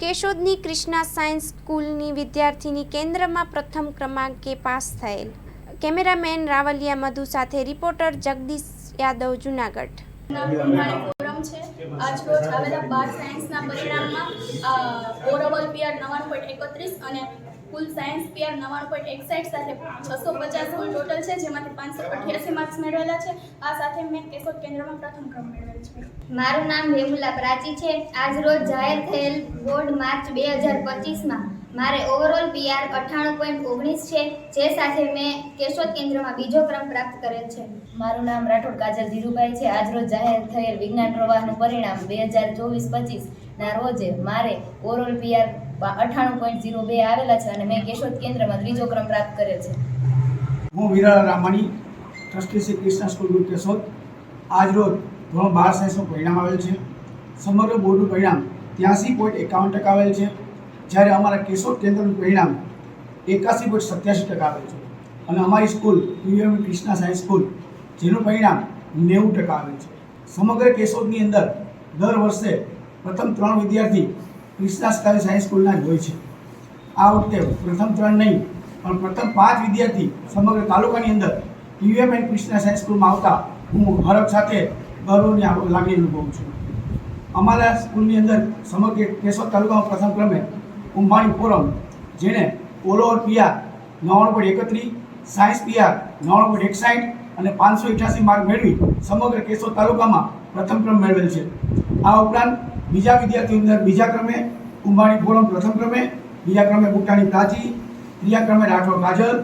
કેશોદની Krishna science સ્કૂલની વિદ્યાર્થીની કેન્દ્રમાં પ્રથમ ક્રમાંકે પાસ થયેલ. કેમેરામેન રાવલિયા મધુ સાથે રિપોર્ટર જગદીશ યાદવ, જુનાગઢ. નામ છે આજ આવેલા બાર સાયન્સના પરિણામમાં ઓવરઓલ પીઆર નવાણું પોઈન્ટ એકત્રીસ અને કુલ સાયન્સ પીઆર નવ્વાણું પોઈન્ટ એકસાઠ સાથે છસો પચાસ ગુણ ટોટલ છે જેમાંથી પાંચસો અઠ્યાસી માર્ક્સ મેળવેલા છે. આ સાથે મેં કેશોદ કેન્દ્રમાં પ્રથમ ક્રમ મેળવેલ છે. મારું નામ વેમુલા પ્રાચી છે. આજ રોજ જાહેર થયેલ બોર્ડ માર્ચ બે હજાર પચીસમાં મારે ઓવરઓલ પીઆર અઠ્ઠાણું પોઈન્ટ ઓગણીસ છે જે સાથે મેં કેશોદ કેન્દ્રમાં બીજો ક્રમ પ્રાપ્ત કરેલ છે. મારું નામ રાઠોડ કાજલ ધીરુભાઈ છે. આજરોજ જાહેર થયેલ વિજ્ઞાન પ્રવાહનું પરિણામ બે હજાર ચોવીસ પચીસના રોજે મારે ઓવરઓલ પીઆર અઠ્ઠાણું પોઈન્ટ ઝીરો બે આવેલા છે અને મેં કેશોદ કેન્દ્રમાં ત્રીજો ક્રમ પ્રાપ્ત કરેલ છે. હું Viral Ramani trustee Shri Krishna school group Keshod. આજ રોજ ધોરણ બાર સાયન્સનું પરિણામ આવેલ છે. સમગ્ર બોર્ડનું પરિણામ ત્યાંસી પોઈન્ટ એકાવન ટકા આવેલ છે. જ્યારે અમારા કેશોદ કેન્દ્રનું પરિણામ એકાસી પોઈન્ટ સત્યાસી ટકા આવેલ છે. અને અમારી school UM Krishna science school જેનું પરિણામ નેવું ટકા આવેલ છે. સમગ્ર કેશોદની અંદર દર વર્ષે પ્રથમ ત્રણ વિદ્યાર્થી કૃષ્ણા સ્કાય સાયન્સ સ્કૂલના જ હોય છે. આ વખતે પ્રથમ ત્રણ નહીં, પણ પ્રથમ પાંચ વિદ્યાર્થી સમગ્ર તાલુકાની અંદર યુએમ એન્ડ ક્રિષ્નાસ સાયન્સ સ્કૂલમાં આવતા હું હરખ સાથે ગૌરવની લાગણી અનુભવું છું. અમારા સ્કૂલની અંદર સમગ્ર કેશોદ તાલુકામાં પ્રથમ ક્રમે કુંભાણી ફોરમ જેણે ઓલ પીઆર નવ્વાણું પોઈન્ટ એકત્રીસ સાયન્સ પીઆર નવ્વાણું પોઈન્ટ એકસાઠ અને પાંચસો અઠ્યાસી માર્ક મેળવી સમગ્ર કેશોદ તાલુકામાં પ્રથમ ક્રમ મેળવેલ છે. આ ઉપરાંત બીજા વિદ્યાર્થીઓ અંદર બીજા ક્રમે કુંભાણી ફોરમ પ્રથમ ક્રમે, બીજા ક્રમે બુટાણી પ્રાચી, ત્રીજા ક્રમે રાઠોડ કાજલ,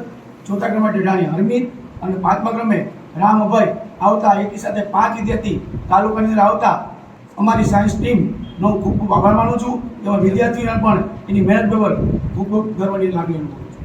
ચોથા ક્રમે ટેઢાણી હરમિત અને પાંચમા ક્રમે રામ અભય આવતા એકી સાથે પાંચ વિદ્યાર્થી તાલુકાની અંદર આવતા અમારી સાયન્સ ટીમનો ખૂબ ખૂબ આભાર માનું છું. એવા વિદ્યાર્થીઓને પણ એની મહેનત બરાબર ખૂબ ખૂબ ગર્વની લાગણી અનુભવું છું.